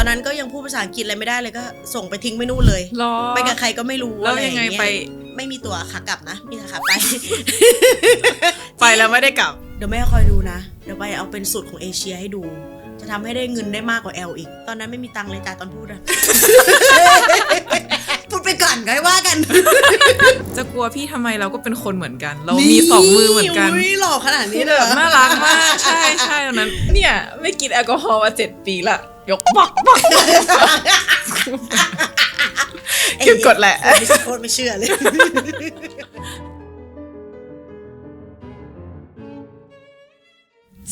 อนนั้นก็ยังพูดภาษาอังกฤษอะไรไม่ได้เลยก็ส่งไปทิ้งไปนู่นเลยรอไปกับใครก็ไม่รู้แล้วอะรยังไงอาไป ไม่มีตัวขากลับนะ มีแต่ขาไป ไปแล้วไม่ได้กลับ เดี๋ยวแม่คอยดูนะ เดี๋ยวไปเอาเป็นสูตรของเอเชียให้ดู จะทำให้ได้เงินได้มากกว่าแอลอีก ตอนนั้นไม่มีตังค์เลยจ้าตอนพูดอะ พูดไปก่อนก็ให้ว่ากันจะกลัวพี่ทำไมเราก็เป็นคนเหมือนกัน เรามีสองมือเหมือนกัน ยหล่อขนาดนี้เลยแบเหรบอน่ารักมาก ใช่ใช่ตอนนั้น เนี่ย ไม่กินแอลกอฮอล์มาเจ็ดปีละ ยกบักบักเก็บกดแหละไม่ใช่โคตรไม่เชื่อเลย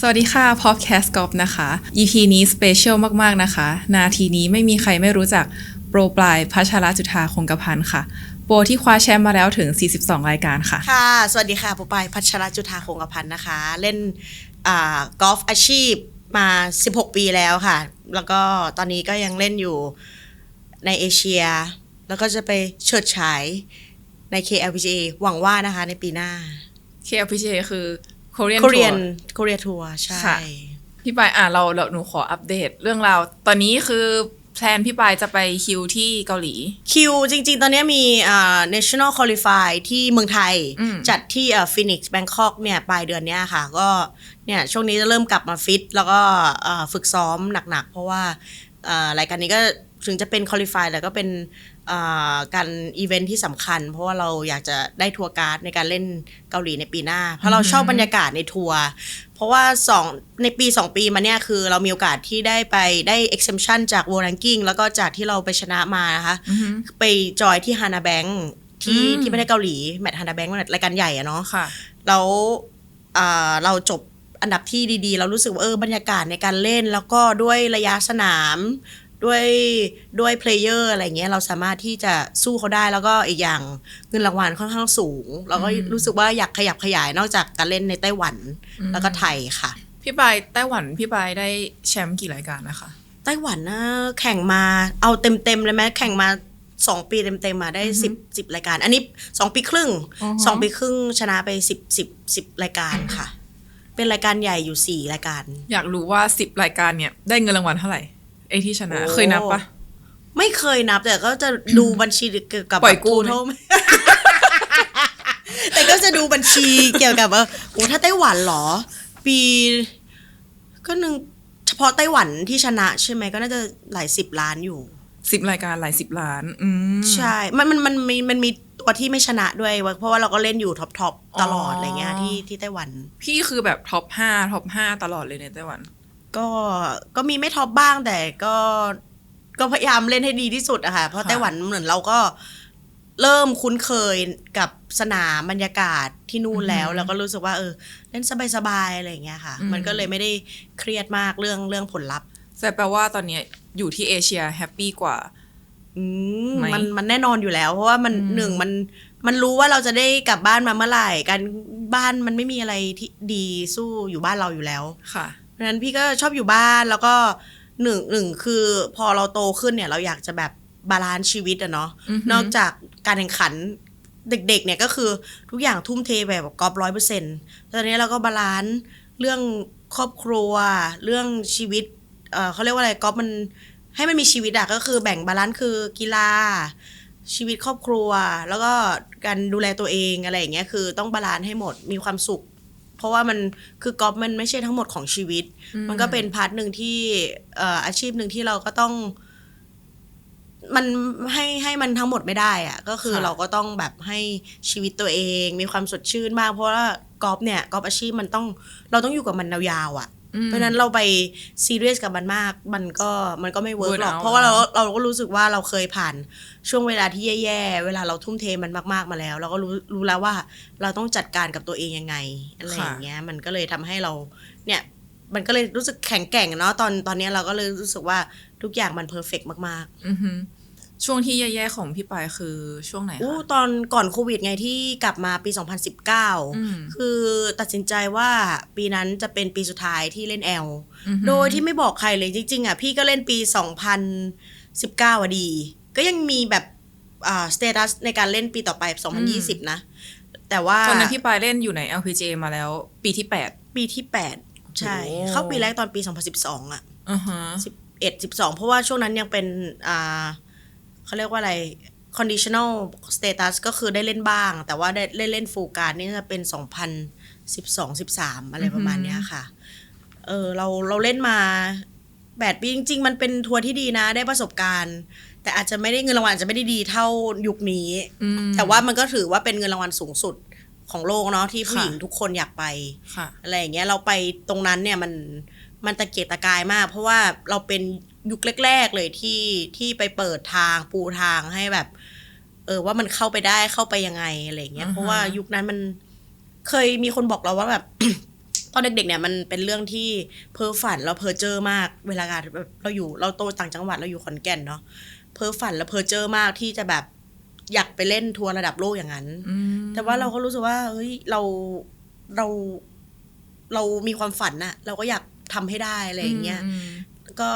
สวัสดีค่ะพอ d แคสต์กอฟนะคะ EP นี้สเปเชียลมาก ๆ นะคะ นาทีนี้ไม่มีใครไม่รู้จักโปรปลายพัชรจุธาคงกระพันธ์ค่ะ โปรที่คว้าแชมป์มาแล้วถึง 42 รายการค่ะ ค่ะ สวัสดีค่ะปูปายพัชรจุธาคงกระพันธ์นะคะ เล่นอ่ากอล์ฟอาชีพมา 16 ปีแล้วค่ะ แล้วก็ตอนนี้ก็ยังเล่นอยู่ในเอเชีย แล้วก็จะไปเฉิดฉายใน KLPGA หวังว่านะคะในปีหน้า KLPGA คือ Korean โคเรียน Tour โคเรียทัวร์ใช่ค่ะพี่ปายอะเราเราหนูขออัปเดตเรื่องราว ตอนนี้คือ แพลนพี่ปายจะไปคิวที่เกาหลี คิวจริง ๆ ตอนนี้มีอ่า national qualify ที่เมืองไทย อืม จัดที่อ่า Phoenix Bangkok เนี่ยปลายเดือนเนี้ยค่ะ ก็เนี่ยช่วงนี้จะเริ่มกลับมาฟิต แล้วก็อ่าฝึกซ้อมหนักๆ เพราะว่าอ่ารายการนี้ก็ถึงจะเป็น qualify แต่ก็เป็นอ่า การอีเวนท์ที่สำคัญ เพราะว่าเราอยากจะได้ทัวร์การ์ดในการเล่นเกาหลีในปีหน้า เพราะเราชอบบรรยากาศในทัวร์เพราะว่าสองในปี 2 ปีมาเนี่ยคือเรามีโอกาสที่ได้ไปได้ exemption จาก World Ranking แล้วก็จากที่เราไปชนะมานะคะอือฮึไปจอยที่ฮานาแบงค์ที่อืมที่ประเทศเกาหลี แมตช์ฮานาแบงค์รายการใหญ่อะเนาะค่ะแล้วอ่าเราจบอันดับที่ดีๆ เรารู้สึกว่าเออบรรยากาศในการเล่น แล้วก็ด้วยระยะสนาม ด้วยด้วยเพลเยอร์อะไรเงี้ยเราสามารถที่จะสู้เขาได้แล้วก็อีกอย่างเงินรางวัลค่อนข้างสูง เราก็อืมรู้สึกว่าอยากขยับขยายนอกจากการเล่นในไต้หวันแล้วก็ไทยค่ะ พี่ปายไต้หวันพี่ปายได้แชมป์กี่รายการนะคะ ไต้หวันนะแข่งมาเอาเต็มๆเลยไหมแข่งมาสองปีเต็มๆมาได้สิบสิบรายการ อันนี้สองปีครึ่งอือฮึสองปีครึ่งชนะไปสิบสิบสิบรายการค่ะ เป็นรายการใหญ่อยู่สี่รายการ อยากรู้ว่าสิบรายการเนี่ยได้เงินรางวัลเท่าไหร่ ไอ้ที่ชนะโอ้เคยนับปะไม่เคยนับแต่ก็จะดูบัญชีเกี่ยวกับปล่อยกู้ไหมโทษแต่ก็จะดูบัญชีเกี่ยวกับว่าโอ้ถ้าไต้หวันเหรอ ปี ก็หนึ่งเฉพาะไต้หวันที่ชนะใช่ไหมก็น่าจะหลายสิบล้านอยู่สิบรายการหลายสิบล้าน อืมใช่ มันมันมันมีมันมีตัวที่ไม่ชนะด้วย เพราะว่าเราก็เล่นอยู่ท็อปทอปตลอดอ๋อออะไรเงี้ยที่ที่ไต้หวัน พี่คือแบบท็อปห้าท็อปห้าตลอดเลยในไต้หวัน ก็ก็มีไม่ท็อปบ้างแต่ก็ก็พยายามเล่นให้ดีที่สุดอะค่ะ เพราะค่ะไต้หวันเหมือนเราก็เริ่มคุ้นเคยกับสนามบรรยากาศที่นู่นแล้วแล้วก็รู้สึกว่าเออ เล่นสบายๆอะไรอย่างเงี้ยค่ะ มันก็เลยไม่ได้เครียดมากเรื่องเรื่องผลลัพธ์แต่แปลว่าตอนเนี้ยอยู่ที่เอเชียแฮปปี้กว่าอืมไหมมันมันแน่นอนอยู่แล้ว เพราะว่ามันอืมหนึ่งมันมันรู้ว่าเราจะได้กลับบ้านมาเมื่อไหร่การบ้านมันไม่มีอะไรที่ดีสู้อยู่บ้านเราอยู่แล้วค่ะ เพราะฉะนั้นพี่ก็ชอบอยู่บ้านแล้วก็หนึ่งหนึ่งคือพอเราโตขึ้นเนี่ยเราอยากจะแบบบาลานซ์ชีวิตอะเนาะอือหือนอกจากการแข่งขันเด็กๆ เนี่ยก็คือทุกอย่างทุ่มเทแบบกอบร้อยเปอร์เซ็นต์ตอนนี้เราก็บาลานซ์เรื่องครอบครัว เรื่องชีวิตเออเขาเรียกว่าอะไรกอล์ฟมันให้มันมีชีวิตอะก็คือแบ่งบาลานซ์คือกีฬา ชีวิตครอบครัว แล้วก็การดูแลตัวเองอะไรอย่างเงี้ยคือต้องบาลานซ์ให้หมดมีความสุข เพราะว่ามันคือกอล์ฟมันไม่ใช่ทั้งหมดของชีวิต มันก็เป็นพาร์ทหนึ่งที่เอ่ออาชีพหนึ่งที่เราก็ต้อง มันให้ให้มันทั้งหมดไม่ได้อะก็คือค่ะเราก็ต้องแบบให้ชีวิตตัวเอง มีความสดชื่นมาก เพราะว่ากอล์ฟเนี่ยกอล์ฟอาชีพมันต้อง เราต้องอยู่กับมันยาวๆอะอืม เพราะฉะนั้นเราไปซีเรียสกับมันมาก มันก็มันก็ไม่เวิร์ก Burn หรอก out เพราะว่าเราเราก็รู้สึกว่าเราเคยผ่านช่วงเวลาที่แย่ๆ เวลาเราทุ่มเทมันมากๆมาแล้ว เราก็รู้รู้แล้วว่าเราต้องจัดการกับตัวเองยังไงอะไรอย่างเงี้ย มันก็เลยทำให้เราเนี่ยมันก็เลยรู้สึกแข็งแกร่งเนาะตอนตอนเนี้ยเราก็เลยรู้สึกว่าทุกอย่างมันเพอร์เฟกมากอือหือ ช่วงที่แย่ๆของพี่ปายคือช่วงไหนๆอู้คะตอนก่อนโควิดไงที่กลับมาปี อืม2019 คือตัดสินใจว่าปีนั้นจะเป็นปีสุดท้ายที่เล่นแอล อือหือ โดยที่ไม่บอกใครเลยจริงๆอะพี่ก็เล่นปี 2019อะดี ก็ยังมีแบบอ่าสเตตัสในการเล่นปีต่อไป 2020 นะ แต่ว่าตอนนั้นพี่ปายเล่นอยู่ใน LPGA มาแล้ว ปีที่แปด ปีที่ 8 ใช่ โอ้เข้าปีแรกตอนปี 2012อะ อือฮะสิบเอ็ดสิบสองเพราะว่าช่วงนั้นยังเป็นอ่า เขาเรียกว่าอะไร conditional status ก็คือได้เล่นบ้าง แต่ว่าได้เล่นเล่นฟูลการนี่จะเป็นสองพันสิบสองสิบสามอะไรประมาณเนี้ยค่ะ เออเราเราเล่นมาแปดปีจริง ๆ มันเป็นทัวร์ที่ดีนะได้ประสบการณ์ แต่อาจจะไม่ได้เงินรางวัลอาจจะไม่ได้ดีเท่ายุคนี้อืมแต่ว่ามันก็ถือว่าเป็นเงินรางวัลสูงสุดของโลกเนาะที่ผู้ค่ะหญิงทุกคนอยากไปค่ะอะไรอย่างเงี้ยเราไปตรงนั้นเนี่ยมันมันตะเกียกตะกายมาก เพราะว่าเราเป็น ยุคแรก ๆ เลยที่ที่ไปเปิดทางปูทางให้แบบ เออว่ามันเข้าไปได้เข้าไปยังไงอะไรอย่างเงี้ยอือฮะเพราะว่ายุคนั้นมันเคยมีคนบอกเราว่าแบบ ตอนเด็กๆเนี่ยมันเป็นเรื่องที่เพ้อฝันเราเพ้อเจอมาก เวลาการแบบเราอยู่เราโตต่างจังหวัดเราอยู่ขอนแก่นเนาะเพ้อฝันแล้วเพ้อเจอมากที่จะแบบอยากไปเล่นทัวร์ระดับโลกอย่างนั้นอืมแต่ว่าเราก็รู้สึกว่าเฮ้ยเราเราเรามีความฝันน่ะเราก็อยากทำให้ได้อะไรอย่างเงี้ยอืมก็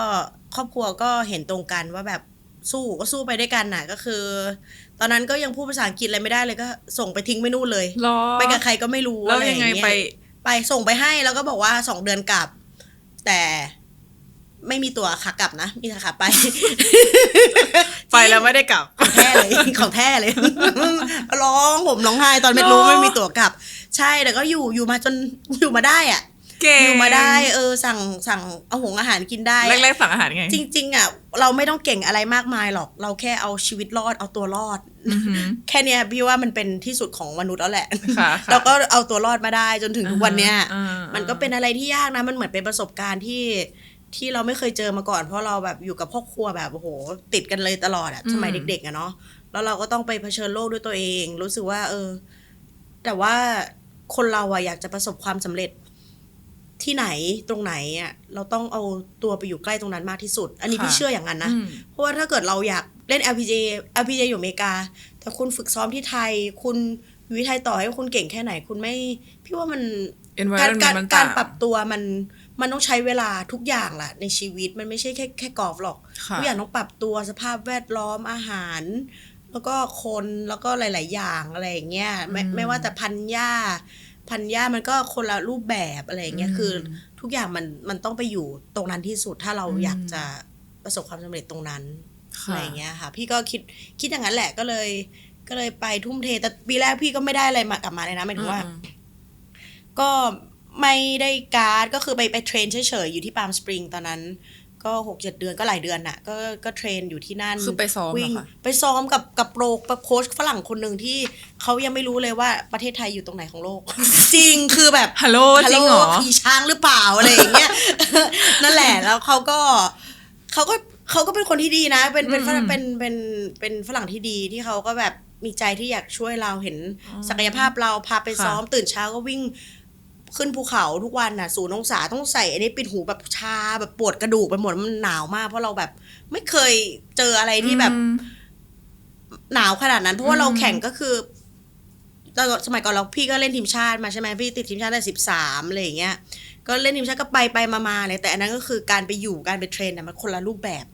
ครอบครัวก็เห็นตรงกันว่าแบบสู้ก็สู้ไปด้วยกันน่ะก็คือ ตอนนั้นก็ยังพูดภาษาอังกฤษอะไรไม่ได้เลยก็ส่งไปทิ้งไม่นู่นเลยรอไปกับใครก็ไม่รู้แล้วอะไรอยังย่างไงเงี้ยไป ไปส่งไปให้แล้วก็บอกว่าสองเดือนกลับ แต่ไม่มีตัวขากลับนะ มีแต่ขาไป ไปแล้วไม่ได้กลับของแท้เลยของแท้เลยร้องผมร้องไห้ตอนไม่รู้เนอะไม่มีตั๋วกลับ ใช่แต่ก็อยู่อยู่มาจนอยู่มาได้อะ เก่งอยู่มาได้เออสั่งสั่งเอาหงอาหารกินได้ แรกๆสั่งอาหารไง จริง ๆอะเราไม่ต้องเก่งอะไรมากมายหรอก เราแค่เอาชีวิตรอดเอาตัวรอดอือหือแค่เนี้ยพี่ว่ามันเป็นที่สุดของมนุษย์แล้วแหละค่ะค่ะเราก็เอาตัวรอดมาได้จนถึงทุกวันเนี้ยอ่าอ่ามัมันก็เป็นอะไรที่ยากนะมันเหมือนเป็นประสบการณ์ที่ที่เราไม่เคยเจอมาก่อน เพราะเราแบบอยู่กับครอบครัวแบบโอ้โห ติดกันเลยตลอดอะสมัยเด็กๆอะเนาะแล้วเราก็ต้องไปเผชิญโลกด้วยตัวเอง รู้สึกว่า เออ แต่ว่าคนเราอะอยากจะประสบความสำเร็จ ที่ไหนตรงไหนอะเราต้องเอาตัวไปอยู่ใกล้ตรงนั้นมากที่สุด อันนี้พี่เชื่ออย่างนั้นนะอืมเพราะว่าถ้าเกิดเราอยากเล่น LPG LPG อยู่อเมริกา แต่คุณฝึกซ้อมที่ไทย คุณอยู่ที่ไทยต่อให้คุณเก่งแค่ไหนคุณไม่ พี่ว่ามันการ environment การมันกาต่ารงปรับตัวมันมันต้องใช้เวลาทุกอย่างแหละในชีวิตมันไม่ใช่แค่แค่กอล์ฟหรอกค่ะทุกอย่างต้องปรับตัวสภาพแวดล้อมอาหาร แล้วก็คนแล้วก็หลาย ๆ อย่างอะไรอย่างเงี้ยไม่อืมไม่ว่าแต่พันหญ้า พันหญ้ามันก็คนละรูปแบบอะไรอย่างเงี้ยอืมคือทุกอย่างมันมันต้องไปอยู่ตรงนั้นที่สุดถ้าเราอืมอยากจะประสบความสำเร็จตรงนั้นค่ะอะไรอย่างเงี้ยค่ะ พี่ก็คิดคิดอย่างนั้นแหละก็เลย ก็เลยไปทุ่มเทแต่ปีแรกพี่ก็ไม่ได้อะไรมากลับมาเลยนะหมายถึงว่าอืมก็ไม่ได้การ์ดก็คือไปไปเทรนเฉยๆอยู่ที่ปาล์มสปริงตอนนั้น ก็หกเจ็ดเดือนก็หลายเดือนน่ะ ก็ก็เทรนอยู่ที่นั่นคือไปซ้อมเหรอวิ่งคะไปซ้อมกับกับโปรกับโค้ชฝรั่งคนหนึ่งที่เขายังไม่รู้เลยว่าประเทศไทยอยู่ตรงไหนของโลก จริงคือแบบฮัลโหลจริงเหรอขี่ช้างหรือเปล่าอะไรอย่างเงี้ยนั่นแหละแล้วเขาก็เขาก็เขาก็เป็นคนที่ดีนะ เป็นเป็นฝรั่งอืมเป็นเป็นเป็นฝรั่งที่ดีที่เขาก็แบบมีใจที่อยากช่วยเราเห็นอ๋อศักยภาพเราพาไปค่ะซ้อมตื่นเช้าก็วิ่ง ขึ้นภูเขาทุกวันน่ะศูนย์องศาต้องใส่อันนี้ปิดหูแบบชาแบบปวดกระดูกไปหมดมันหนาวมาก เพราะเราแบบไม่เคยเจออะไรที่แบบอืมหนาวขนาดนั้น เพราะว่าอืมเราแข่งก็คือตอนสมัยก่อนเราพี่ก็เล่นทีมชาติมาใช่ไหมพี่ติดทีมชาติได้สิบสามอะไรอย่างเงี้ยก็เล่นทีมชาติก็ไปไปมามาเลยแต่อันนั้นก็คือการไปอยู่การไปเทรนน่ะมันคนละรูปแบบ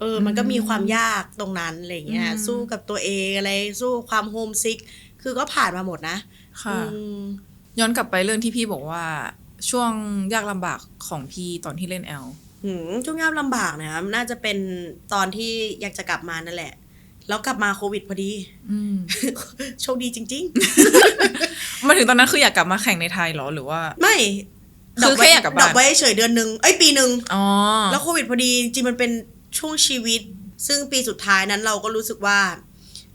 เออ มันก็มีความยากตรงนั้นอะไรอย่างเงี้ยอืมสู้กับตัวเองอะไรสู้ความโฮมซิก คือก็ผ่านมาหมดนะค่ะอืม ย้อนกลับไปเรื่องที่พี่บอกว่าช่วงยากลำบากของพี่ตอนที่เล่นแอลหืมช่วงยากลำบากเนะครับน่าจะเป็นตอนที่อยากจะกลับมานั่นแหละ แล้วกลับมาโควิดพอดีอืมโชคดีจริงมาถึงตอนนั้นคืออยากกลับมาแข่งในไทยเหรอหรือว่าๆไม่คือดไว้แค่อยากกลับบ้านดอกไว้เฉยเดือนหนึ่งเอ้ยปีหนึ่งอ๋อแล้วโควิดพอดีจริงๆมันเป็นช่วงชีวิต ซึ่งปีสุดท้ายนั้นเราก็รู้สึกว่า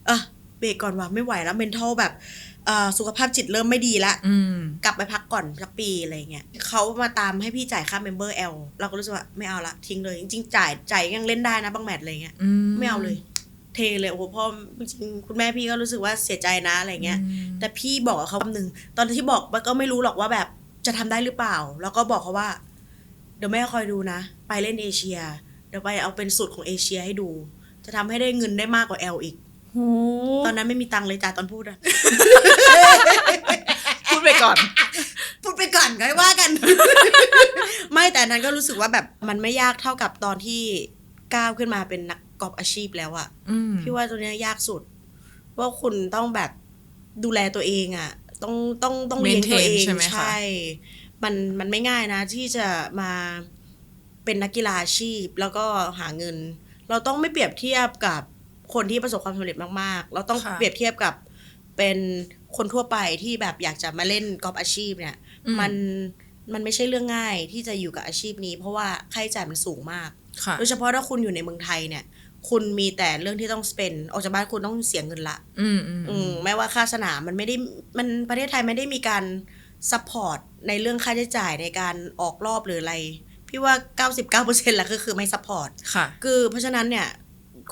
เออเบรกก่อนว่ะไม่ไหวแล้วเมนเทลแบบเอ่อ สุขภาพจิตเริ่มไม่ดีละอืมกลับไปพักก่อนสักปีอะไรเงี้ยเขามาตามให้พี่จ่ายค่าเมมเบอร์แอลเราก็รู้สึกว่าไม่เอาละทิ้งเลย จริงๆจ่ายจ่ายยังเล่นได้นะบางแมตช์อะไรเงี้ยอืมไม่เอาเลย เทเลยโอ้โหพ่อจริงๆคุณแม่พี่ก็รู้สึกว่าเสียใจนะอะไรเงี้ยอืมแต่พี่บอกกับเขาคำหนึ่งตอนที่บอกมันก็ไม่รู้หรอกว่าแบบจะทำได้หรือเปล่า แล้วก็บอกเขาว่า เดี๋ยวแม่คอยดูนะ ไปเล่นเอเชีย เดี๋ยวไปเอาเป็นสุดของเอเชียให้ดู จะทำให้ได้เงินได้มากกว่าแอลอีกโห ตอนนั้นไม่มีตังค์เลยจ้าตอนพูดอะพูดไปก่อน พูดไปก่อนก็ว่ากัน ไม่แต่อันนั้นก็รู้สึกว่าแบบมันไม่ยากเท่ากับตอนที่ก้าวขึ้นมาเป็นนักกอล์ฟอาชีพแล้วอะอืมพี่ว่าตัวเนี้ยยากสุด ว่าคุณต้องแบบดูแลตัวเองอะ่ะต้องต้องต้องเลี้ยงตัวเอง Maintain ใช่ไหมคะมันมันไม่ง่ายนะ ที่จะมาเป็นนักกีฬาอาชีพแล้วก็หาเงิน เราต้องไม่เปรียบเทียบกับ คนที่ประสบความสำเร็จมากๆ เราต้องค่ะ เปรียบเทียบกับเป็นคนทั่วไปที่แบบอยากจะมาเล่นกอล์ฟอาชีพเนี่ยอืมมันมันไม่ใช่เรื่องง่ายที่จะอยู่กับอาชีพนี้ เพราะว่าค่าใช้จ่ายมันสูงมาก ค่ะ โดยเฉพาะถ้าคุณอยู่ในเมืองไทยเนี่ย คุณมีแต่เรื่องที่ต้อง spend ออกจากบ้านคุณต้องเสียเงินละ อืมอืมอืมแม้ว่าค่าสนามมันไม่ได้มันประเทศไทยไม่ได้มีการซัพพอร์ตในเรื่องค่าใช้จ่ายในการออกรอบหรืออะไร พี่ว่า 99%แหละก็คือไม่ซัพพอร์ตค่ะ คือเพราะฉะนั้นเนี่ย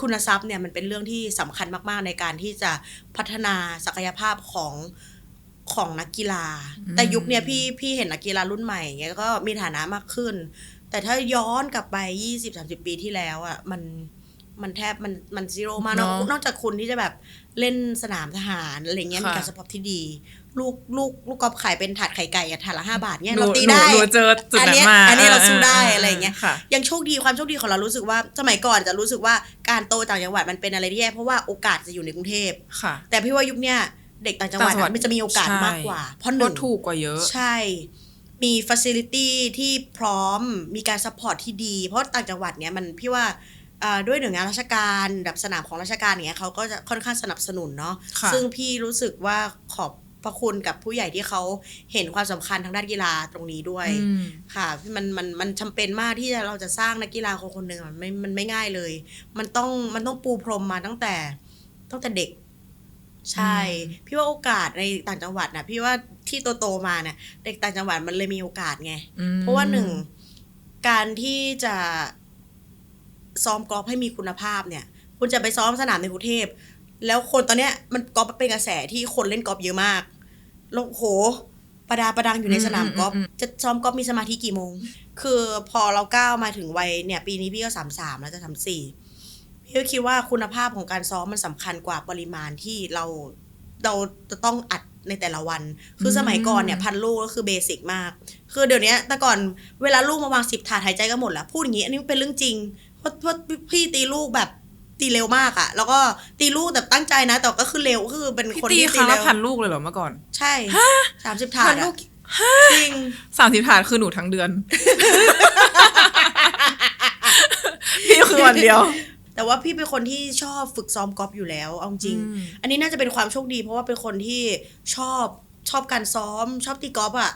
คุณทรัพย์เนี่ยมันเป็นเรื่องที่สำคัญมาก ๆ ในการที่จะพัฒนาศักยภาพของของนักกีฬาอืมแต่ยุคเนี้ยพี่พี่เห็นนักกีฬารุ่นใหม่อย่างเงี้ยก็มีฐานะมากขึ้น แต่ถ้าย้อนกลับไป20-30ปีที่แล้วอะมันมันแทบมันมันซีโร่มากนอกเนอะนอกจากคุณที่จะแบบเล่นสนามทหารอะไรเงี้ยค่ะมีการสปอร์ตที่ดี ลูกลูกลูกกอล์ฟขายเป็นถาดไข่ไก่อะถาดละห้าบาทเนี่ยหนูเราตีหนูได้หนูเจอจุดอันนั้นเนี้ยมาอันนี้เราสู้ออได้อออะไรอย่างเงี้ยค่ะยังโชคดีความโชคดีของเรารู้สึกว่าสมัยก่อนจะรู้สึกว่าการโตต่างจังหวัดมันเป็นอะไรที่แย่เพราะว่าโอกาสจะอยู่ในกรุงเทพค่ะแต่พี่ว่ายุคเนี้ยเด็กต่างจังหวัดต่างจังหวัดอะมันจะมีโอกาสใช่มากกว่า เพราะหก็นึ่งถูกกว่าเยอะใช่ มีฟัซิลิตี้ที่พร้อมมีการซัพพอร์ตที่ดี เพราะต่างจังหวัดเนี้ยมันพี่ว่าอ่าด้วยหน่วยงานราชการแบบสนามของราชการเนี้ยเขาก็จะค่อนข้างสนับสนุนเนาะค่ะซึ่งพี่รู้สึกว่าขอบ พระคุณกับผู้ใหญ่ที่เขาเห็นความสำคัญทางด้านกีฬาตรงนี้ด้วยอืมค่ะมันมันมันจำเป็นมากที่จะเราจะสร้างนักกีฬาคนคนหนึ่งอะมันไม่มันไม่ง่ายเลย มันต้องมันต้องปูพรมมาตั้งแต่ตั้งแต่เด็ก ใช่ พี่ว่าโอกาสในต่างจังหวัดนะพี่ว่าที่โตโตๆมาเนี่ยเด็กต่างจังหวัดมันเลยมีโอกาสไงอืมเพราะว่าหนึ่งการที่จะซ้อมกอล์ฟให้มีคุณภาพเนี่ย คุณจะไปซ้อมสนามในกรุงเทพ แล้วคนตอนเนี้ยมันกอล์ฟเป็นกระแสที่คนเล่นกอล์ฟเยอะมากแล้วโหประดาประดังอยู่ในสนามกอล์ฟจะซ้อมกอล์ฟมีสมาธิกี่โมง คือพอเราก้าวมาถึงวัยเนี่ย ปีนี้พี่ก็สามสามแล้วจะสามสี่พี่ก็คิดว่าคุณภาพของการซ้อมมันสำคัญกว่าปริมาณที่เราเราจะต้องอัดในแต่ละวัน คือสมัยก่อนเนี่ยพันลูกก็คือเบสิกมาก คือเดี๋ยวนี้แต่ก่อนเวลาลูกมาวางสิบถาดหายใจก็หมดแล้ว พูดอย่างนี้ อันนี้เป็นเรื่องจริง เพราะเพราะพี่ตีลูกแบบ ตีเร็วมากอะแล้วก็ตีลูกแบบตั้งใจนะ แต่ก็คือเร็วก็คือเป็นพี่คนตีที่คตีรั้งเร็ละวพันลูกเลยเหรอเมื่อก่อน ใช่สามสิบถาพัดนลูอะกจริง สามสิบถาดคือหนูทั้งเดือน พี่คือวันเดียว แต่ว่าพี่เป็นคนที่ชอบฝึกซ้อมกอล์ฟอยู่แล้วเอาจริง อืม อันนี้น่าจะเป็นความโชคดี เพราะว่าเป็นคนที่ชอบชอบการซ้อมชอบตีกอล์ฟอะม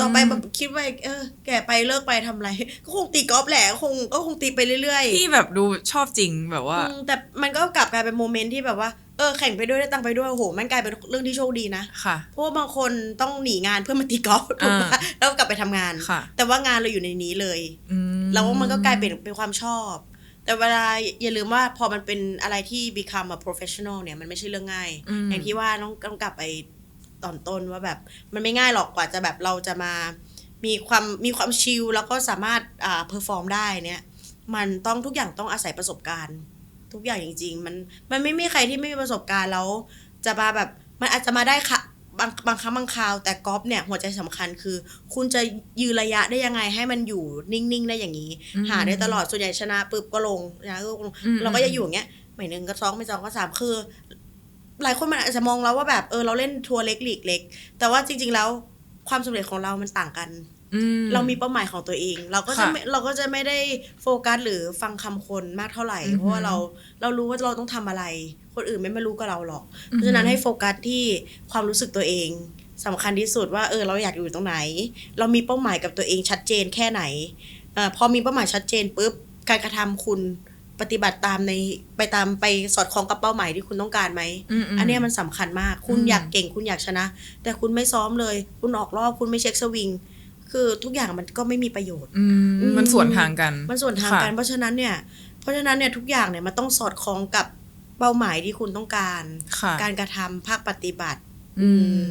ต่อไปแบบคิดว่าเออ แก่ไปเลิกไปทำอะไร ก็คงตีกอล์ฟแหละก็คงก็คงตีไปเรื่อยๆพี่แบบดูชอบจริงแบบว่าอืมแต่มันก็กลับกลายเป็นโมเมนต์ที่แบบว่าเออแข่งไปด้วยได้ตังค์ไปด้วยโอ้โหมันกลายเป็นเรื่องที่โชคดีนะค่ะเพราะว่าบางคนต้องหนีงานเพื่อมาตีกอล์ฟถูกปะอ่าแล้วกลับไปทำงานค่ะแต่ว่างานเราอยู่ในนี้เลยอืมแล้วมันก็กลายเป็นเป็นความชอบ แต่เวลาอย่าลืมว่าพอมันเป็นอะไรที่ become a professional เนี่ยมันไม่ใช่เรื่องง่ายอืมอย่างที่ว่าต้องต้องกลับไป ตอนต้นว่าแบบมันไม่ง่ายหรอกกว่าจะแบบเราจะมามีความมีความชิลแล้วก็สามารถอ่าเพอร์ฟอร์มได้เนี่ย มันต้องทุกอย่างต้องอาศัยประสบการณ์ ทุกอย่างจริง ๆ มันมันไม่มีใครที่ไม่มีประสบการณ์แล้วจะมาแบบมันอาจจะมาได้ค่ะบางบางครั้งบางคราวแต่กอล์ฟเนี่ยหัวใจสำคัญคือ คุณจะยืนระยะได้ยังไงให้มันอยู่นิ่งๆได้อย่างนี้อืมหาได้ตลอดส่วนใหญ่ชนะปุ๊บก็ลงชนะก็ลงอืมเราก็จะอยู่อย่างเงี้ยไม่หนึ่งก็สองไม่สองก็สามคือ หลายคนมันอาจจะมองเราว่าแบบเออเราเล่นทัวร์เล็กลีกเล็ก แต่ว่าจริง ๆ แล้วความสำเร็จของเรามันต่างกันอืเรามีเป้าหมายของตัวเอง เราก็จะค่ะไม่เราก็จะไม่ได้โฟกัสหรือฟังคำคนมากเท่าไหร่อือฮึเพราะว่าเราเรารู้ว่าเราต้องทำอะไร คนอื่นไม่มารู้กับเราหรอกอือฮึเพราะฉะนั้นให้โฟกัสที่ความรู้สึกตัวเองสำคัญที่สุดว่าเออเราอยากอยู่ตรงไหน เรามีเป้าหมายกับตัวเองชัดเจนแค่ไหนเออพอมีเป้าหมายชัดเจนปุ๊บการกระทำคุณ ปฏิบัติตามในไปตามไปสอดคล้องกับเป้าหมายที่คุณต้องการไหมอืมๆอันเนี้ยมันสำคัญมาก คุณอืมอยากเก่งคุณอยากชนะ แต่คุณไม่ซ้อมเลย คุณออกรอบคุณไม่เช็คสวิงคือทุกอย่างมันก็ไม่มีประโยชน์อืมอืมมันสวนทางกัน มันส่วนทางกันค่ะเพราะฉะนั้นเนี่ย เพราะฉะนั้นเนี่ยทุกอย่างเนี่ยมันต้องสอดคล้องกับเป้าหมายที่คุณต้องการค่ะการกระทำภาคปฏิบัติ อืม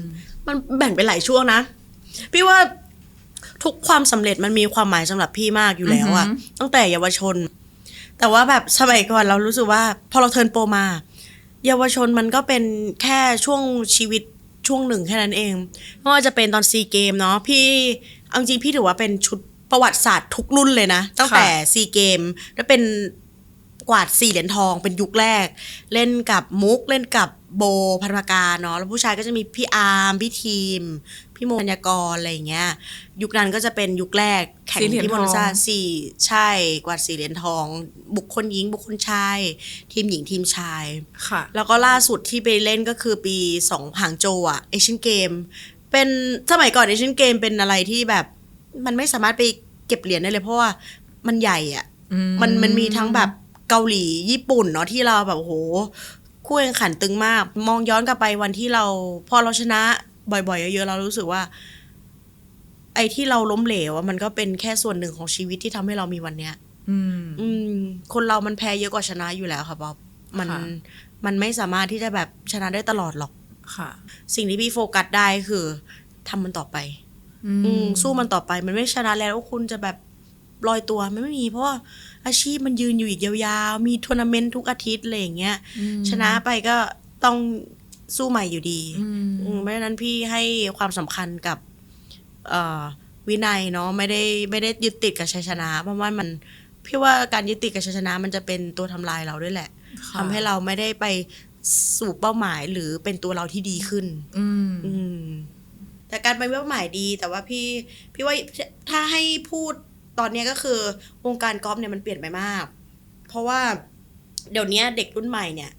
มันแบ่งเป็นหลายช่วงนะ พี่ว่าทุกความสำเร็จมันมีความหมายสำหรับพี่มากอยู่แล้วอะอือฮึตั้งแต่เยาวชน แต่ว่าแบบสมัยก่อนเรารู้สึกว่า พอเราเทิร์นโปรมา เยาวชนมันก็เป็นแค่ช่วงชีวิตช่วงหนึ่งแค่นั้นเองไม่ว่าจะเป็นตอนซีเกมเนาะพี่เอาจริงๆพี่ถือว่าเป็นชุดประวัติศาสตร์ทุกรุ่นเลยนะ ตั้งแต่ซีเกมแล้วเป็นกวาดสี่เหรียญทองเป็นยุคแรก เล่นกับมุกเล่นกับโบพันธการเนาะแล้วผู้ชายก็จะมีพี่อาร์มพี่ทีม พี่โมธัญกรอะไรอย่างเงี้ย ยุคนั้นก็จะเป็นยุคแรกแข่งสี่เหรียญที่โมทองนาซาสี่ใช่กวาดสี่เหรียญทอง บุคคลหญิงบุคคลชาย ทีมหญิงทีมชายค่ะ แล้วก็ล่าสุดที่ไปเล่นก็คือปีสองหางโจวอะเอเชียนเกมเป็นสมัยก่อนเอเชียนเกมเป็นอะไรที่แบบมันไม่สามารถไปเก็บเหรียญได้เลยเพราะว่ามันใหญ่อะอืมันมันมีทั้งแบบเกาหลีญี่ปุ่นเนาะที่เราแบบโหคู่แข่งขันตึงมาก มองย้อนกลับไปวันที่เราพอเราชนะ บ่อยๆเยอะๆเรารู้สึกว่า ไอ้ที่เราล้มเหลวอะมันก็เป็นแค่ส่วนหนึ่งของชีวิตที่ทำให้เรามีวันเนี้ย อืม อืม คนเรามันแพ้เยอะกว่าชนะอยู่แล้วค่ะบ๊อบมันค่ะมันไม่สามารถที่จะแบบชนะได้ตลอดหรอกค่ะ สิ่งที่พี่โฟกัสได้คือทำมันต่อไป อืมสู้มันต่อไป มันไม่ชนะแล้วว่าคุณจะแบบลอยตัวมันไม่มี เพราะว่าอาชีพมันยืนอยู่อีกยาวๆ มีทัวร์นาเมนต์ทุกอาทิตย์อะไรอย่างเงี้ยอืมชนะไปก็ต้อง สู้ใหม่อยู่ดีอืมอืมเพราะฉะนั้นพี่ให้ความสำคัญกับเอ่อวินัยเนาะไม่ได้ไม่ได้ยึดติดกับชัยชนะ เพราะว่ามันพี่ว่าการยึดติดกับชัยชนะ มันจะเป็นตัวทำลายเราด้วยแหละค่ะทำให้เราไม่ได้ไปสู่เป้าหมายหรือเป็นตัวเราที่ดีขึ้น อืมอืมแต่การไปเป้าหมายดีแต่ว่าพี่พี่ว่าถ้าให้พูดตอนเนี้ยก็คือวงการกอล์ฟเนี่ยมันเปลี่ยนไปมาก เพราะว่าเดี๋ยวนี้เด็กรุ่นใหม่เนี่ย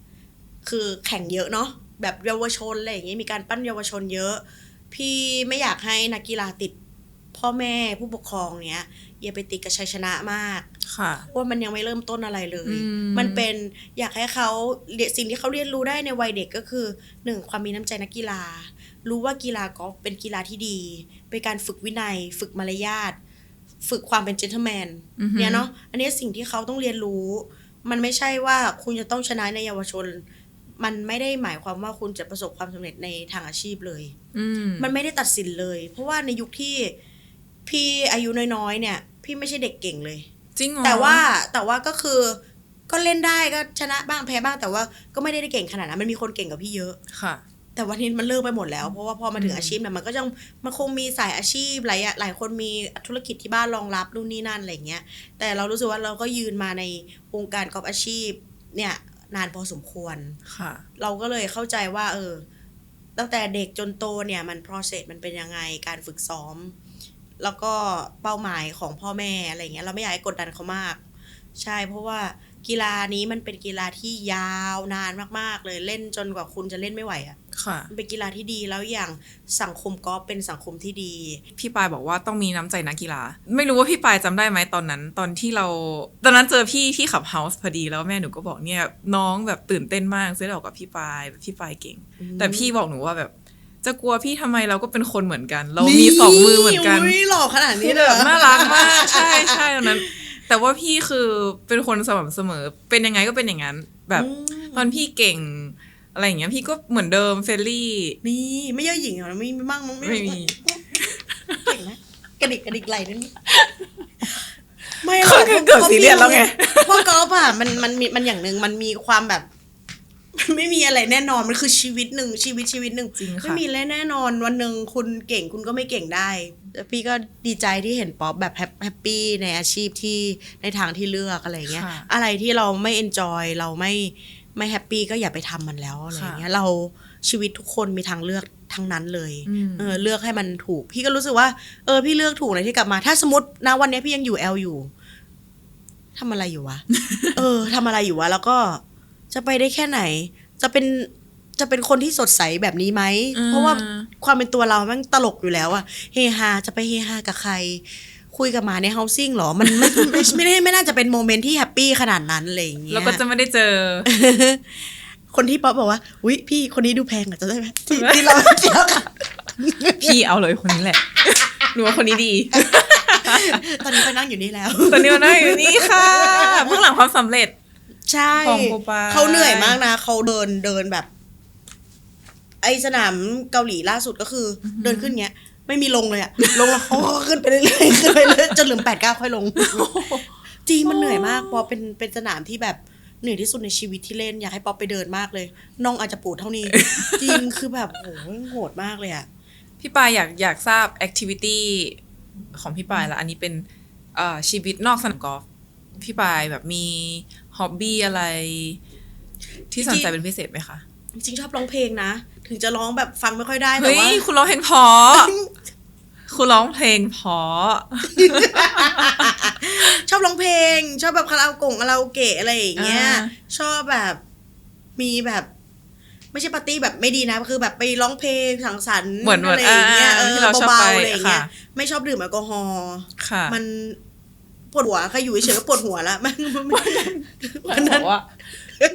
คือแข่งเยอะเนาะ แบบเยาวชนอะไรอย่างเงี้ยมีการปั้นเยาวชนเยอะ พี่ไม่อยากให้นักกีฬาติดพ่อแม่ผู้ปกครองเนี้ยอย่าไปติดกับชัยชนะมากค่ะว่ามันยังไม่เริ่มต้นอะไรเลยอืมมันเป็นอยากให้เขาเรียนสิ่งที่เขาเรียนรู้ได้ในวัยเด็กก็คือหนึ่งความมีน้ำใจนักกีฬา รู้ว่ากีฬากอล์ฟเป็นกีฬาที่ดี เป็นการฝึกวินัย ฝึกมารยาทฝึกความเป็นเจน t l e m แมนอือฮึเนี่ยเนาะอันนี้สิ่งที่เขาต้องเรียนรู้ มันไม่ใช่ว่าคุณจะต้องชนะในเยาวชน มันไม่ได้หมายความว่าคุณจะประสบความสำเร็จในทางอาชีพเลย อืมมันไม่ได้ตัดสินเลย เพราะว่าในยุคที่พี่อายุน้อยๆเนี่ย พี่ไม่ใช่เด็กเก่งเลย จริงเหรอแต่ว่าแต่ว่าก็คือก็เล่นได้ก็ชนะบ้างแพ้บ้างแต่ว่าก็ไม่ได้เก่งขนาดนั้นมันมีคนเก่งกว่าพี่เยอะค่ะ แต่วันนี้มันเลิกไปหมดแล้วเพราะว่าพอมาถึงอืมอาชีพเนี่ยมันก็ยังมันคงมีสายอาชีพหลายหลายคนมีธุรกิจที่บ้านรองรับนู่นนี่นั่นอะไรเงี้ยแต่เรารู้สึกว่าเราก็ยืนมาในวงการกอล์ฟอาชีพเนี่ย นานพอสมควรค่ะ เราก็เลยเข้าใจว่า เออ ตั้งแต่เด็กจนโตเนี่ยมัน process มันเป็นยังไงการฝึกซ้อม แล้วก็เป้าหมายของพ่อแม่อะไรเงี้ยเราไม่อยากให้กดดันเขามาก ใช่เพราะว่ากีฬานี้มันเป็นกีฬาที่ยาวนานมากๆ เลยเล่นจนกว่าคุณจะเล่นไม่ไหวอะ่ะค่ะมัน เป็นกีฬาที่ดีแล้วอย่างสังคมกอล์ฟเป็นสังคมที่ดี พี่ปายบอกว่าต้องมีน้ำใจนักกีฬา ไม่รู้ว่าพี่ปายจำได้ไหมตอนนั้น ตอนที่เราตอนนั้นเจอพี่ที่ขับเฮาส์พอดีแล้วแม่หนูก็บอกเนี่ยน้องแบบตื่นเต้นมากซื้อดอกกับพี่ปายแบบพี่ปายเก่ง แต่พี่บอกหนูว่าแบบจะกลัวพี่ทำไมเราก็เป็นคนเหมือนกัน เรามีสองมือเหมือนกันยหล่อขนาดนี้นี่เลยแบเหรอบน่ารักมากใช่ใช่ตอนนั้น แต่ว่าพี่คือเป็นคนสม่ำเสมอ เป็นยังไงก็เป็นอย่างนั้น แบบอืมตอนพี่เก่ง อะไรอย่างเงี้ยพี่ก็เหมือนเดิมเฟรนลี่มีไม่เยอะหญิงเหรอไม่ไม่มั่งมั้งไม่มีเก่งไหมกระดิกกระดิกไหลนั่นไม่หรเขาอกคือเกิดซีเรียสแล้วไงเพราะกอล์ฟอะมันมันมีมันอย่างหนึ่งมันมีความแบบ ไม่มีอะไรแน่นอนมันคือชีวิตหนึ่งชีวิตชีวิตหนึ่งจริงค่ะไม่มีอะไรแน่นอนวันหนึ่งคุณเก่งคุณก็ไม่เก่งได้แต่พี่ก็ดีใจที่เห็นป๊อปแบบแฮปแฮปปี้ในอาชีพที่ในทางที่เลือกอะไรเงี้ยค่ะอะไรที่เราไม่เอนจอยเราไม่ ไม่แฮปปี้ก็อย่าไปทำมันแล้วอะไรเงี้ยเราชีวิตทุกคนมีทางเลือกทั้งนั้นเลยอืมเออเลือกให้มันถูก พี่ก็รู้สึกว่าเออพี่เลือกถูกเลยที่กลับมา ถ้าสมมตินะวันนี้พี่ยังอยู่แอลอยู่ทำอะไรอยู่วะ เออทำอะไรอยู่วะ แล้วก็จะไปได้แค่ไหน จะเป็นจะเป็นคนที่สดใสแบบนี้ไหมอืมเพราะว่าความเป็นตัวเราแมันตลกอยู่แล้วอะเฮฮาจะไปเฮฮากับใคร คุยกับหมาในเฮาซิ่งเหรอ มันไม่ไม่ไม่ได้ไม่น่าจะเป็นโมเมนต์ที่แฮปปี้ขนาดนั้นอะไรอย่างเงี้ยแล้วก็จะไม่ได้เจอ คนที่ป๊อปบอกว่าอุ้ยพี่คนนี้ดูแพงอะจะได้ไหมที่ที่เราเที่ยวกันพี่เอาเลยคนนี้แหละหนูว่าคนนี้ดี ตอนนี้ไปนั่งอยู่นี่แล้ว ตอนนี้มานั่งอยู่นี่ค่ะเบื้องหลังความสำเร็จ ใช่ของโกปาเขาเหนื่อยมากนะเขาเดินเดินแบบ ไอสนามเกาหลีล่าสุดก็คืออเดินขึ้นเงี้ย ไม่มีลงเลยอะลงแล้วเขาก็ขึ้นไปเรื่อยๆขึ้นไปเรื่อยๆจนเหลือแปดเก้าค่อยลง จริงมันเหนื่อยมากปอเป็นเป็นสนามที่แบบเหนื่อยที่สุดในชีวิตที่เล่น อยากให้ป๊อปไปเดินมากเลยน้องอาจจะปวดเท่านี้ จริงคือแบบโหโหดมากเลยอะพี่ปายอยากอยากทราบแอคทิวิตี้ของพี่ปายละอันนี้เป็นเอ่อชีวิตนอกสนามกอล์ฟพี่ปายแบบมีฮ็อบบี้อะไร ที่สนใจเป็นพิเศษไหมคะจริงๆชอบร้องเพลงนะ ถึงจะร้องแบบฟังไม่ค่อยได้แต่เฮ้ยว่าคุณร้องเพลงเพอ คุณร้องเพลงเพอชอบร้องเพลง ชอบแบบคาราโอเกะคาราโอเกะอะไรอย่างเงี้ย อ่า ชอบแบบมีแบบ ไม่ใช่ปาร์ตี้แบบไม่ดีนะคือแบบไปร้องเพลงสังสรรค์เหมือนเหมือนอะไรอย่างเงี้ยอ่าเออที่เราชอบเบาไปๆอะไรอย่างเงี้ยค่ะ ไม่ชอบดื่มแอลกอฮอล์ค่ะมันปวดหัวใครอยู่เฉยๆก็ปวดหัวแล้วมันมันวันนั้นว่า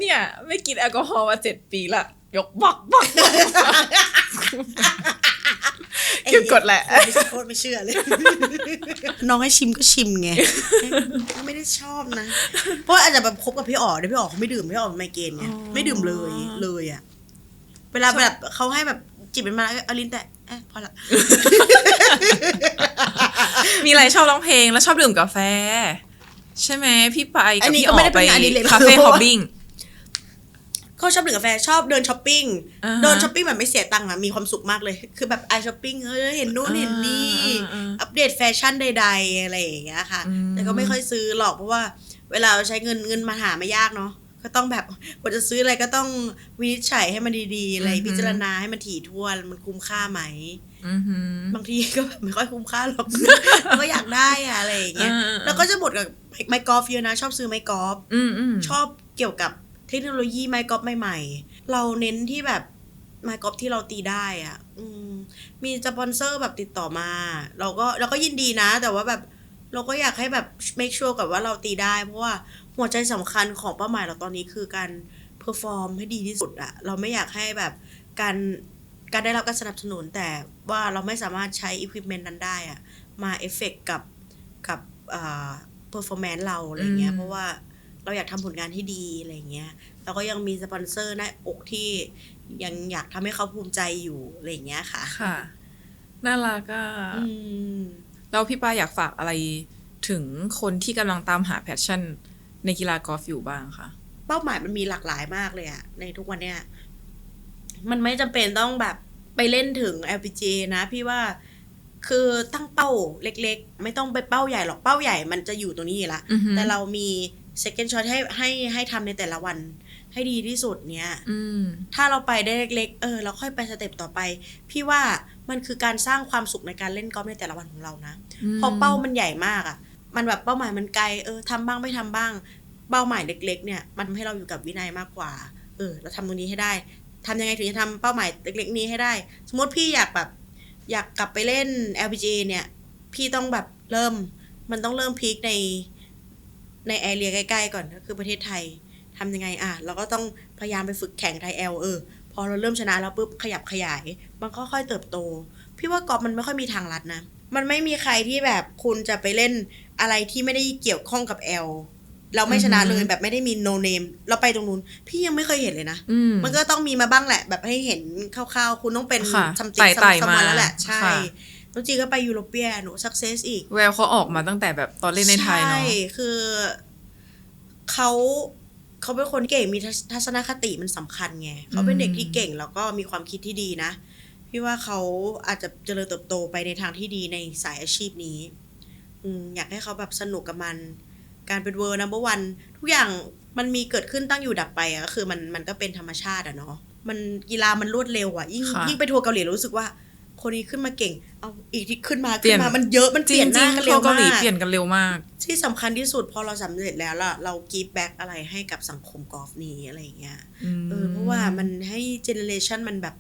เนี่ย ไม่กินแอลกอฮอล์มาเจ็ดปีละ ยกบักบักบัก หยุดกดแหละไม่ใช่โคตรไม่เชื่อเลย น้องให้ชิมก็ชิมไง ไม่ได้ชอบนะ เพราะอาจจะแบบคบกับพี่อ๋อเดี๋ยวพี่อ๋อเขาไม่ดื่มพี่อ๋อเป็นไมเกรนไงอ๋อไม่ดื่มเลยเลยอะ เวลาแบบเขาให้แบบจิบเป็นมาแล้วเอาลิ้นแต่เอ๊ะพอละ มีอะไรชอบร้องเพลงแล้วชอบดื่มกาแฟ ใช่ไหมพี่ไปอักับนนี้พี่ก็อ๋ไม่อได้ไปเป็นงานอดิเรกคาเฟ่เพฮอราะบว่าบิ้ง เขาชอบดื่มกาแฟชอบเดินช้อปปิ้งอ่าฮะเดินช้อปปิ้งแบบไม่เสียตังค์อะมีความสุขมากเลย คือแบบไอช้อปปิ้งเออเห็นนู่นอ่าเห็นนี่อ่าอ่าอัปเดตแฟชั่นใด ๆ อะไรอย่างเงี้ยค่ะอืมแต่ก็ไม่ค่อยซื้อหรอกเพราะว่า เวลาเราใช้เงินเงินมาหาไม่ยากเนาะก็ต้องแบบกว่าจะซื้ออะไรก็ต้องวินิจฉัยให้มันดีๆอะไรพิจารณาให้มันถี่ถ้วนมันคุ้มค่าไหมอือหือบางทีก็แบบไม่ค่อยคุ้มค่าหรอกเราก็อยากได้อะอะไรอย่างเงี้ยอ่าๆแล้วก็จะบดกับไม้กอล์ฟเยอะนะ ชอบซื้อไม้กอล์ฟอืมอืมชอบเกี่ยวกับ เทคโนโลยีไม้กอล์ฟใหม่ๆ เราเน้นที่แบบไม้กอล์ฟที่เราตีได้อะอืม มีสปอนเซอร์แบบติดต่อมา เราก็เราก็ยินดีนะ แต่ว่าแบบเราก็อยากให้แบบ make sure กับว่าเราตีได้ เพราะว่าหัวใจสำคัญของเป้าหมายเราตอนนี้คือการเพอร์ฟอร์มให้ดีที่สุดอะเราไม่อยากให้แบบการการได้รับการสนับสนุนแต่ว่าเราไม่สามารถใช้อุปกรณ์นั้นได้อะมาเอฟเฟกกับกับอ่า performance เราอะไรเงี้ยอืมเพราะว่า เราอยากทำผลงานที่ดีอะไรเงี้ยเราก็ยังมีสปอนเซอร์หน้าอกที่ยังอยากทำให้เขาภูมิใจอยู่อะไรเงี้ยค่ะ ค่ะ น่ารักอะอืมแล้วพี่ป้าอยากฝากอะไรถึงคนที่กำลังตามหาแพชชั่น ในกีฬากอล์ฟอยู่บ้างคะเป้าหมายมันมีหลากหลายมากเลยอะในทุกวันเนี้ยมันไม่จำเป็นต้องแบบไปเล่นถึง LPG นะพี่ว่าคือตั้งเป้าเล็ก ๆ ไม่ต้องไปเป้าใหญ่หรอกเป้าใหญ่มันจะอยู่ตรงนี้อยู่ละอือฮึแต่เรามี second shot ให้ให้ให้ทำในแต่ละวัน ให้ดีที่สุดเนี้ยอืมถ้าเราไปได้เล็ก ๆ เออเราค่อยไปสเต็ปต่อไป พี่ว่ามันคือการสร้างความสุขในการเล่นกอล์ฟในแต่ละวันของเรานะอืมพอเป้ามันใหญ่มากอะ่ะ มันแบบเป้าหมายมันไกลเออทำบ้างไม่ทำบ้าง เป้าหมายเล็ก ๆ เนี่ย มันทำให้เราอยู่กับวินัยมากกว่า เออ เราทำตรงนี้ให้ได้ทำยังไงถึงจะทำเป้าหมายเล็ก ๆ นี้ให้ได้ สมมติพี่อยากแบบ อยากกลับไปเล่น LPGA เนี่ย พี่ต้องแบบเริ่ม มันต้องเริ่มพีคใน ในแอเรียใกล้ๆก่อนก็คือประเทศไทยทำยังไงอะเราก็ต้องพยายามไปฝึกแข่งไทยแอลเออพอเราเริ่มชนะแล้วปุ๊บขยับขยาย มันก็ค่อยเติบโต พี่ว่ากอล์ฟมันไม่ค่อยมีทางลัดนะ มันไม่มีใครที่แบบคุณจะไปเล่นอะไรที่ไม่ได้เกี่ยวข้องกับแอลเราไม่ชนะเลยอือฮึแบบไม่ได้มีโนเนมเราไปตรงนู้น พี่ยังไม่เคยเห็นเลยนะอืมมันก็ต้องมีมาบ้างแหละ แบบให้เห็นคร่าวๆ คุณต้องเป็นค่ะซัมติงไต่ๆซัมมาวันแล้วแหละ ใช่ ค่ะน้องจีก็ไปยูโรเปียหนูสักเซสอีก แววเขาออกมาตั้งแต่แบบตอนเล่นในไทยเนาะใช่ คือเขาเขาเป็นคนเก่งมีทัศทัศนคติมันสำคัญไงเขาเป็นเด็กที่เก่งแล้วก็มีความคิดที่ดีนะ พี่ว่าเขาอาจจะเจริญเติบโตไปในทางที่ดีในสายอาชีพนี้ อืมอยากให้เขาแบบสนุกกับมัน การเป็นเวอร์นัมเบอร์วันทุกอย่างมันมีเกิดขึ้นตั้งอยู่ดับไปอะก็คือมันมันก็เป็นธรรมชาติอะเนาะมันกีฬามันรวดเร็วอะยิ่งค่ะยิ่งไปทัวร์เกาหลีรู้สึกว่า คนนี้ขึ้นมาเก่ง เอาอีกที่ขึ้นมาเปลี่ขึ้ยนนมามันเยอะมันเปจริลี่ยงนหจริน้างกันทัเร็ววร์เกาหลีมากเปลี่ยนกันเร็วมาก ที่สำคัญที่สุดพอเราสำเร็จแล้วล่ะเรากีบแบ็กอะไรให้กับสังคมกอล์ฟนี้อะไรอย่างเงี้ยเออเพราะว่ามันให้เจเนเรชันมันแบบ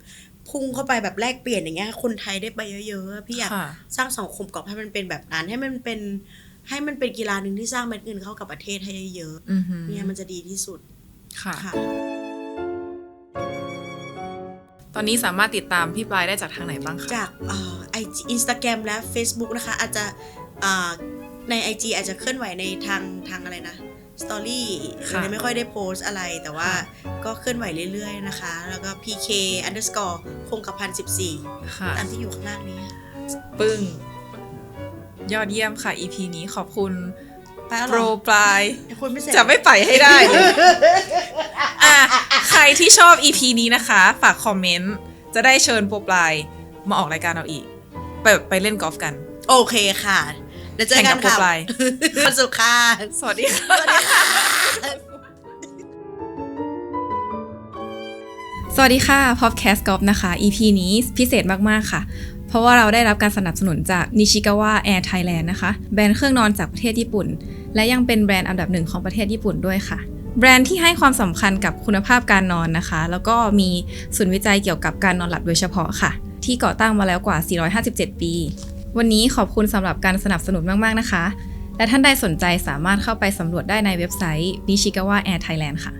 พุ่งเข้าไปแบบแลกเปลี่ยนอย่างเงี้ยคนไทยได้ไปเยอะๆพี่อยากค่ะสร้างสังคมกอล์ฟให้มันเป็นแบบนั้นให้มันเป็น ให้มันเป็นกีฬาหนึ่งที่สร้างเม็ดเงินเข้ากับประเทศให้เยอะอือหือๆเนี่ยมันจะดีที่สุดค่ะค่ะ ตอนนี้สามารถติดตามพี่ปลายได้จากทางไหนบ้างคะจากไอจีอินสตาแกรมและ Facebook นะคะ อาจจะอ่าใน IG อาจจะเคลื่อนไหวในทางทางอะไรนะสตอรี่ค่ะเลยไม่ค่อยได้โพสต์อะไรแต่ว่าค่ะก็เคลื่อนไหวเรื่อยๆนะคะ แล้วก็ PK underscore คงกับพันสิบสี่ค่ะตามที่อยู่ข้างล่างนี้ ปึ้ง ยอดเยี่ยมค่ะ EP นี้ขอบคุณ ไปแล้วโปเหรรอปลาย ไอ้คนไม่เสร็จ จะไม่ไปให้ได้เลยอะ ใครที่ชอบ EP นี้นะคะ ฝากคอมเมนต์ จะได้เชิญโปรปลาย มาออกรายการเราอีก ไปไปเล่นกอล์ฟกัน โอเคค่ะ เดี๋ยวเจอแข่งกักันบโปรค่ะปลายวันศุกร์ค่ะสวัสดีค่ะ สวัสดีค่ะ สวัสดีค่ะ Popcast Golf นะคะ EP นี้พิเศษมาก ๆ ค่ะ เพราะว่าเราได้รับการสนับสนุนจาก Nishikawa Air Thailand นะคะ แบรนด์เครื่องนอนจากประเทศญี่ปุ่น และยังเป็นแบรนด์อันดับหนึ่งของประเทศญี่ปุ่นด้วยค่ะ แบรนด์ที่ให้ความสำคัญกับคุณภาพการนอนนะคะ แล้วก็มีศูนย์วิจัยเกี่ยวกับการนอนหลับโดยเฉพาะค่ะ ที่ก่อตั้งมาแล้วกว่า 457 ปี วันนี้ขอบคุณสำหรับการสนับสนุนมากๆนะคะ และท่านใดสนใจสามารถเข้าไปสำรวจได้ในเว็บไซต์ Nishikawa Air Thailand ค่ะ